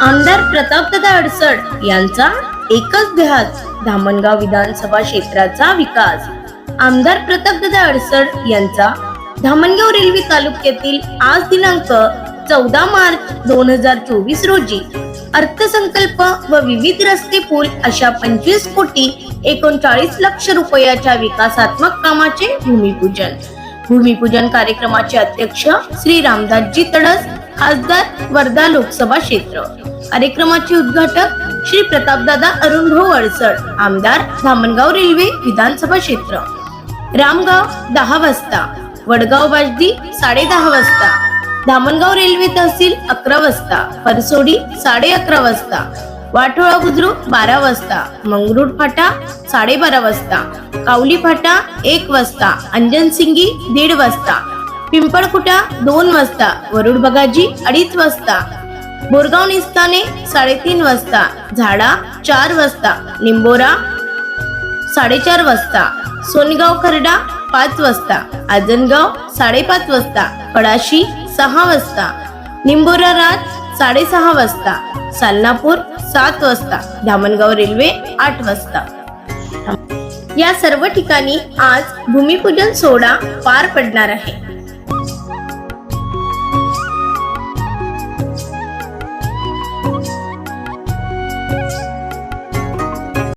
आमदार प्रतापदादा अडसड यांचा एकच ध्यास धामणगाव विधानसभा क्षेत्राचा विकास. आमदार प्रतापदादा अडसड यांचा धामणगाव रेल्वे तालुक्यातील आज दिनांक चौदा मार्च दोन हजार चोवीस रोजी. अर्थसंकल्प व विविध रस्ते पूल अशा पंचवीस कोटी एकोणचाळीस लक्ष रुपयाच्या विकासात्मक कामाचे भूमिपूजन. भूमिपूजन कार्यक्रमाचे अध्यक्ष श्री रामदासजी तडस खासदार वर्धा लोकसभा क्षेत्र. कार्यक्रमाचे उद्घाटक श्री प्रतापदादा अरुणभाऊ अडसळ आमदार धामणगाव रेल्वे विधानसभा क्षेत्र. रामगाव दहा वाजता. वडगाव बाजदी साडे दहा वाजता. धामणगाव रेल्वे तहसील अकरा वाजता. परसोडी साडे अकरा वाजता. वाठोळा बुद्रुक बारा वाजता. मंगरुळ फाटा साडेबारा वाजता. कावली फाटा एक वाजता. अंजनसिंगी दीड वाजता. पिंपळकुटा दोन वाजता. वरुड बगाजी अडीच वाजता. बोरगाव निस्ताने साडेतीन वाजता झाडा चार वाजता निंबोरा साडेचार वाजता सोनगाव खर्डा पाच वाजता आजनगाव साडेपाच वाजता कडाशी सहा वाजता निंबोरा राज साडेसहा वाजता सालनापूर सात वाजता धामणगाव रेल्वे आठ वाजता. या सर्व ठिकाणी आज भूमिपूजन सोहळा पार पडणार आहे.